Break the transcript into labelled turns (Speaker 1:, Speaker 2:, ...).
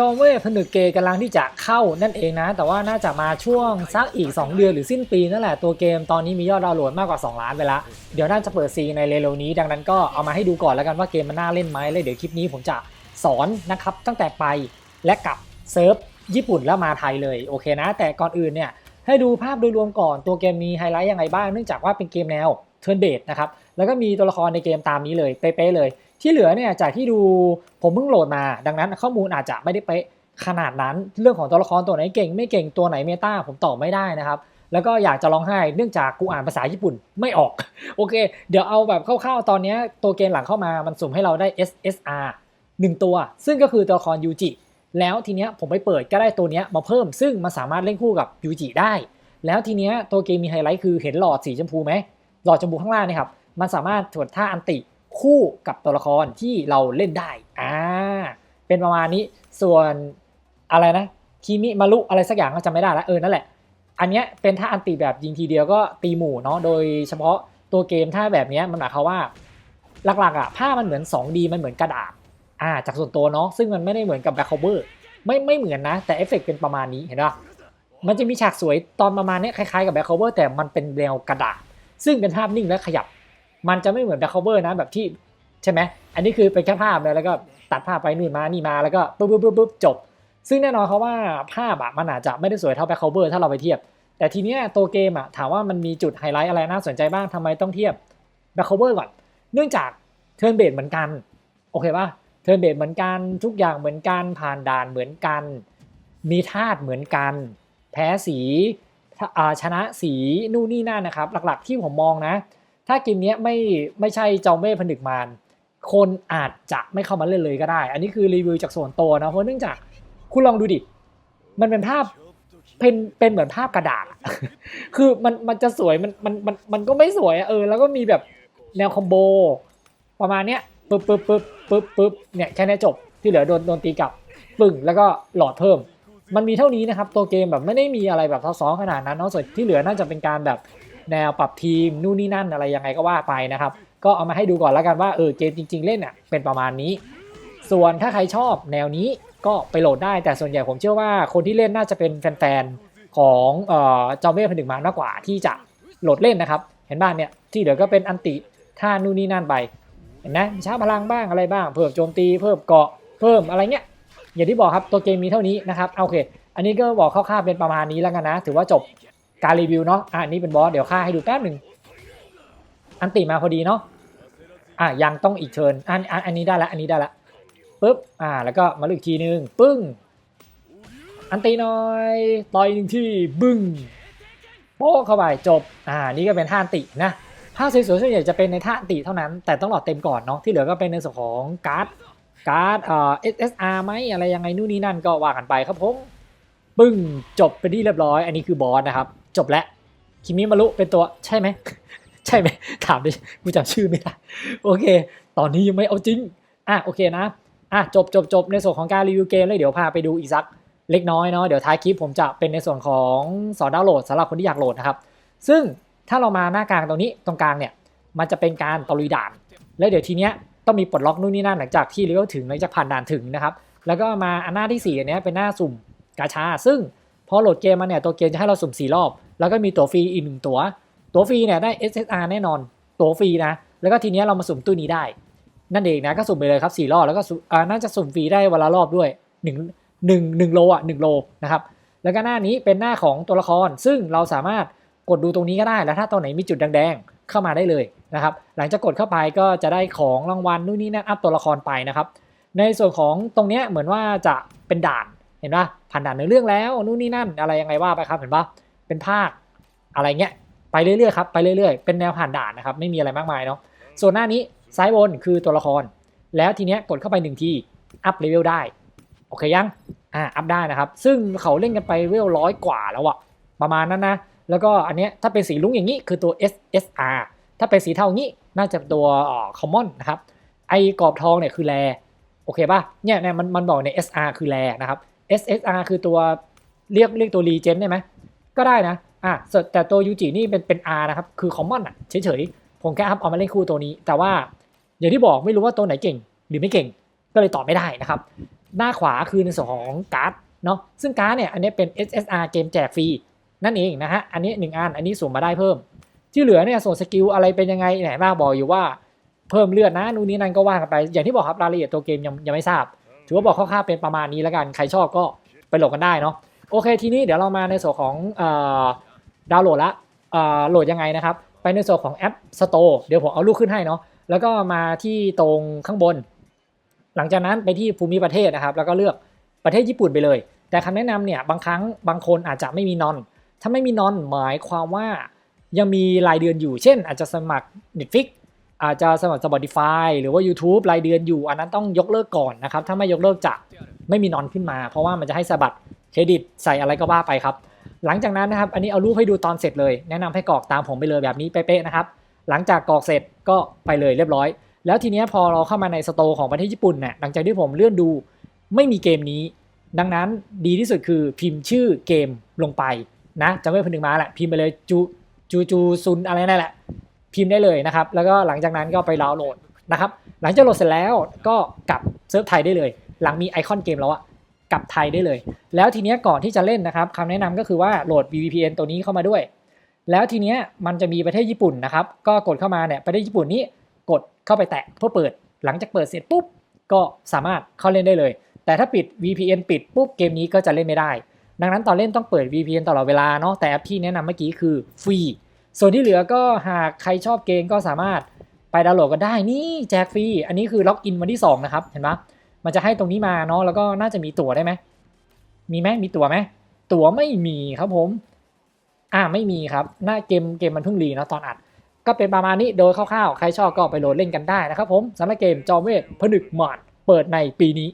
Speaker 1: จอมเวทผนึกเกย์กำลังที่จะเข้านั่นเองนะ แต่ว่าน่าจะมาช่วงสักอีก 2 เดือนหรือสิ้นปีนั่นแหละตัวเกมตอนนี้มียอดดาวน์โหลดมากกว่า 2 ล้านไปละ เดี๋ยวน่าจะเปิดซีในเร็วๆนี้ ดังนั้นก็เอามาให้ดูก่อนแล้วกันว่าเกมมันน่าเล่นไหมแล้วเดี๋ยวคลิปนี้ผมจะสอนนะครับตั้งแต่ไปและกลับเซิร์ฟญี่ปุ่นแล้วมาไทยเลยโอเคนะ แต่ก่อนอื่นเนี่ยให้ดูภาพโดยรวมก่อนตัวเกมมีไฮไลท์ยังไงบ้างเนื่องจากว่าเป็นเกมแนวเทิร์นเบดนะครับแล้วก็มีตัวละครในเกมตามนี้เลยเป๊ะๆเลย ที่เหลือเนี่ยจากที่ดูผมเพิ่งโหลดมา ดังนั้นข้อมูลอาจจะไม่ได้เป๊ะขนาดนั้น เรื่องของตัวละครตัวไหนเก่ง ไม่เก่งตัวไหนเมตาผมตอบไม่ได้นะครับแล้วก็อยากจะร้องไห้เนื่องจากกูอ่านภาษาญี่ปุ่นไม่ออก โอเค เดี๋ยวเอาแบบคร่าวๆ ตอนนี้ตัวเกมหลังเข้ามามันสุ่มให้เราได้ SSR 1 ตัว ซึ่งก็คือตัวละครยูจิแล้วทีเนี้ยผมไปเปิดก็ได้ตัวเนี้ยมาเพิ่ม ซึ่งมันสามารถเล่นคู่กับยูจิได้ แล้วทีเนี้ยตัวเกมมีไฮไลท์คือเห็นหลอดสีชมพูไหมหลอดชมพูข้างล่างนี่ครับมันสามารถถวดท่าอันติ คู่กับตัวละครที่เราเล่นได้อ่าเป็นประมาณนี้ส่วนอะไรนะคิมิมารุอะไรสักอย่างก็จำไม่ได้แล้วเออนั่นแหละ อันเนี้ยเป็นท่าอันติแบบยิงทีเดียวก็ตีหมู่เนาะโดยเฉพาะตัวเกมท่าแบบเนี้ยมันหมายความว่าหลักๆอะผ้ามันเหมือน 2D มันเหมือนกระดาษอ่าจากส่วนตัวเนาะซึ่งมันไม่ได้เหมือนกับแบ็คโคเวอร์ไม่ไม่เหมือนนะ แต่เอฟเฟกต์เป็นประมาณนี้เห็นปะมันจะมีฉากสวยตอนประมาณเนี้ยคล้ายๆกับแบ็คโคเวอร์แต่มันเป็นแนวกระดาษซึ่งเป็นภาพนิ่งและขยับ มันจะไม่เหมือนแบ็คโคเวอร์นะแบบที่ใช่ไหมอันนี้คือเป็นแค่ภาพเลยแล้วก็ตัดภาพไปนู่นมานี่มาแล้วก็ปุ๊บปุ๊บปุ๊บจบ ซึ่งแน่นอนเขาว่าภาพอะมันอาจจะไม่ได้สวยเท่าแบ็คโคเวอร์ถ้าเราไปเทียบ แต่ทีเนี้ยตัวเกมอะถามว่ามันมีจุดไฮไลท์อะไรน่าสนใจบ้างทำไมต้องเทียบแบ็คโคเวอร์ก่อนเนื่องจากเทิร์นเบดเหมือนกันโอเคปะเทิร์นเบดเหมือนกันทุกอย่างเหมือนกันผ่านด่านเหมือนกัน มีธาตุเหมือนกัน แพ้สีชนะสีนู่นนี่นั่นนะครับ หลักๆที่ผมมองนะ ถ้าเกมนี้ไม่ไม่ใช่จอมเวทผนึกมารคนอาจจะไม่เข้ามาเล่นเลยก็ได้ อันนี้คือรีวิวจากส่วนตัวนะเพราะเนื่องจากคุณลองดูดิ มันเป็นภาพเป็นเป็นเหมือนภาพกระดาษ คือมันมันจะสวยมันมันมันมันก็ไม่สวยเออ แล้วก็มีแบบแนวคอมโบ ประมาณเนี้ยปึ๊บปึ๊บปึ๊บปึ๊บปึ๊บเนี่ยแค่นี้จบที่เหลือโดนโดนตีกลับปึ้งแล้วก็หลอดเพิ่ม มันมีเท่านี้นะครับ ตัวเกมแบบไม่ได้มีอะไรแบบซับซ้อนขนาดนั้นเนาะส่วนที่เหลือน่าจะเป็นการแบบ แนวปรับทีมนู่นนี่นั่นอะไรยังไงก็ว่าไปนะครับ ก็เอามาให้ดูก่อนแล้วกันว่าเออเกมจริง ๆ เล่นอะเป็นประมาณนี้ ส่วนถ้าใครชอบแนวนี้ก็ไปโหลดได้แต่ส่วนใหญ่ผมเชื่อว่าคนที่เล่นน่าจะเป็นแฟนๆของเอ่อจอมเวทผนึกมารมากกว่าที่จะโหลดเล่นนะครับ เห็นบ้านเนี่ยที่เหลือก็เป็นอันติท่านู่นนี่นั่นไปเห็นไหมช้าพลังบ้างอะไรบ้าง เพิ่มโจมตีเพิ่มเกาะเพิ่มอะไรเงี้ยอย่างที่บอกครับตัวเกมมีเท่านี้นะครับโอเค อันนี้ก็บอกคร่าวๆเป็นประมาณนี้แล้วกันนะ ถือว่าจบ การรีวิวเนาะอะอันนี้เป็นบอสเดี๋ยวค่าให้ดูแป๊บหนึ่งอันติมาพอดีเนาะอะยังต้องอีกเทิร์นอันอันอันนี้ได้ละอันนี้ได้ละปุ๊บอ่าแล้วก็มาลึกอีกทีนึงปึ้ง อันตีน่อยต่อยหนึ่งที่บึ้งโป๊ะเข้าไปจบอ่านี่ก็เป็นท่าอันตินะภาพสวยๆส่วนใหญ่จะเป็นในท่าอันติเท่านั้น แต่ต้องหลอดเต็มก่อนเนาะที่เหลือก็เป็นในส่วนของการ์ดการ์ดเอ่อ SSR ไหมอะไรยังไงนู่นนี่นั่นก็ว่ากันไปครับผมปึ้งจบเป็นที่เรียบร้อย อันนี้คือบอสนะครับ จบแล้วคิมิมารุเป็นตัวใช่ไหมใช่ไหมถามดิกูจำชื่อไม่ได้โอเค ตอนนี้ยังไม่เอาจริงอะโอเคนะอะจบจบจบในส่วนของการรีวิวเกมเลยเดี๋ยวพาไปดูอีกสักเล็กน้อยเนาะเดี๋ยวท้ายคลิปผมจะเป็นในส่วนของสอนดาวน์โหลดสำหรับคนที่อยากโหลดนะครับ ซึ่งถ้าเรามาหน้ากลางตรงนี้ตรงกลางเนี่ยมันจะเป็นการตะลุยด่าน แล้วเดี๋ยวทีเนี้ยต้องมีปลดล็อกนู่นนี่นั่นหลังจากที่เลเวถึงหลังจากผ่านด่านถึงนะครับ แล้วก็มาอันหน้าที่4อันเนี้ยเป็นหน้าสุ่มกาชา ซึ่งพอโหลดเกมมาเนี่ยตัวเกมจะให้เราสุ่ม 4 รอบ แล้วก็มีตั๋วฟรีอีกหนึ่งตั๋ว ตั๋วฟรีเนี่ยได้ SSR แน่นอน ตั๋วฟรีนะ แล้วก็ทีนี้เรามาสุ่มตู้นี้ได้ นั่นเองนะก็สุ่มไปเลยครับ4รอบแล้วก็น่าจะสุ่มฟรีได้วันละรอบด้วย1 1 1โลอะ1โลนะครับแล้วก็หน้านี้เป็นหน้าของตัวละคร ซึ่งเราสามารถกดดูตรงนี้ก็ได้ แล้วถ้าตัวไหนมีจุดแดงๆเข้ามาได้เลยนะครับ หลังจากกดเข้าไปก็จะได้ของรางวัลนู่นนี่นั่นอัพตัวละครไปนะครับ ในส่วนของตรงเนี้ยเหมือนว่าจะเป็นด่านเห็นปะผ่านด่านในเรื่องแล้วนู่นนี่นั่นอะไรยังไงว่าไปครับเห็นปะ เป็นภาคอะไรเงี้ยไปเรื่อยๆครับไปเรื่อยๆเป็นแนวผ่านด่านนะครับไม่มีอะไรมากมายเนาะส่วนหน้านี้ซ้ายบนคือตัวละคร แล้วทีเนี้ยกดเข้าไปหนึ่งทีอัพเลเวลได้โอเคยังอ่าอัพได้นะครับ ซึ่งเขาเล่นกันไปเวลร้อยกว่าแล้วอะประมาณนั้นนะแล้วก็อันเนี้ยถ้าเป็นสีลุ้งอย่างนี้คือตัว SSR ถ้าเป็นสีเทาอย่างนี้น่าจะตัวเอ่อ common นะครับไอ้กรอบทองเนี่ยคือแรโอเคป่ะเนี่ยเนี่ยมันมันบอกใน SR คือแรนะครับ SSR คือตัวเรียกเรียกตัว regen ได้ไหม ก็ได้นะอะแต่ตัวยูจินี่เป็นเป็น R นะครับ คือ common อะเฉยๆ ผมแค่อัพเอามาเล่นคู่ตัวนี้ แต่ว่าอย่างที่บอกไม่รู้ว่าตัวไหนเก่งหรือไม่เก่ง ก็เลยตอบไม่ได้นะครับ หน้าขวาคือในส่วนของการ์ดเนาะซึ่งการ์ดเนี่ยอันนี้เป็น SSR เกมแจกฟรีนั่นเองนะฮะอันนี้1อันอันนี้สุ่มมาได้เพิ่ม ที่เหลือเนี่ยส่วนสกิลอะไรเป็นยังไงไหนบ้างบอกอยู่ว่าเพิ่มเลือดนะนู่นนี่นั่นก็ว่ากันไป อย่างที่บอกครับรายละเอียดตัวเกมยังยังไม่ทราบ ถือว่าบอกคร่าวๆเป็นประมาณนี้แล้วกันใครชอบก็ไปโหลดกันได้เนาะ โอเคทีนี้เดี๋ยวเรามาในส่วนของดาวน์โหลดละโหลดยังไงนะครับ ไปในส่วนของแอป Store เดี๋ยวผมเอารูปขึ้นให้เนาะแล้วก็มาที่ตรงข้างบน หลังจากนั้นไปที่ภูมิประเทศนะครับ แล้วก็เลือกประเทศญี่ปุ่นไปเลย แต่คำแนะนำเนี่ยบางครั้งบางคนอาจจะไม่มีนอน ถ้าไม่มีนอนหมายความว่ายังมีรายเดือนอยู่ เช่น อาจจะสมัคร Netflix อาจจะสมัคร Spotify หรือว่า YouTube รายเดือนอยู่ อันนั้นต้องยกเลิกก่อนนะครับ ถ้าไม่ยกเลิกจะไม่มีนอนขึ้นมา เพราะว่ามันจะให้สะบัด เครดิตใส่อะไรก็ว่าไปครับ หลังจากนั้นนะครับ อันนี้เอารูปให้ดูตอนเสร็จเลย แนะนำให้กรอกตามผมไปเลยแบบนี้เป๊ะๆนะครับ หลังจากกรอกเสร็จก็ไปเลยเรียบร้อย แล้วทีนี้พอเราเข้ามาในสโตร์ของประเทศญี่ปุ่นเนี่ยหลังจากที่ผมเลื่อนดูไม่มีเกมนี้ ดังนั้นดีที่สุดคือพิมพ์ชื่อเกมลงไปนะจะไม่พึงถึงมาแหละพิมพ์ไปเลยจูจูจูซุนอะไรนั่นแหละ พิมพ์ได้เลยนะครับ แล้วก็หลังจากนั้นก็ไปดาวน์โหลดนะครับ หลังจากโหลดเสร็จแล้วก็กลับเซิร์ฟไทยได้เลย หลังมีไอคอนเกมแล้วอะ กับไทยได้เลย แล้วทีเนี้ยก่อนที่จะเล่นนะครับคำแนะนำก็คือว่าโหลด VPN ตัวนี้เข้ามาด้วย แล้วทีเนี้ยมันจะมีประเทศญี่ปุ่นนะครับ ก็กดเข้ามาเนี่ยประเทศญี่ปุ่นนี้กดเข้าไปแตะเพื่อเปิด หลังจากเปิดเสร็จปุ๊บก็สามารถเข้าเล่นได้เลย แต่ถ้าปิด VPN ปิดปุ๊บเกมนี้ก็จะเล่นไม่ได้ ดังนั้นตอนเล่นต้องเปิด VPN ตลอดเวลาเนาะแต่แอปที่แนะนำเมื่อกี้คือฟรีส่วนที่เหลือก็หากใครชอบเกมก็สามารถไปดาวน์โหลดกันได้นี่แจกฟรีอันนี้คือล็อกอินวันที่2นะครับเห็นไหม มันจะให้ตรงนี้มาเนาะแล้วก็น่าจะมีตั๋วได้ไหมมีไหมมีตั๋วไหมตั๋วไม่มีครับผม อ่าไม่มีครับ หน้าเกมเกมมันเพิ่งรีเนาะตอนอัด ก็เป็นประมาณนี้โดยคร่าวๆ ใครชอบก็ไปโหลดเล่นกันได้นะครับผมสำหรับเกมจอมเวทผนึกหมอนเปิดในปีนี้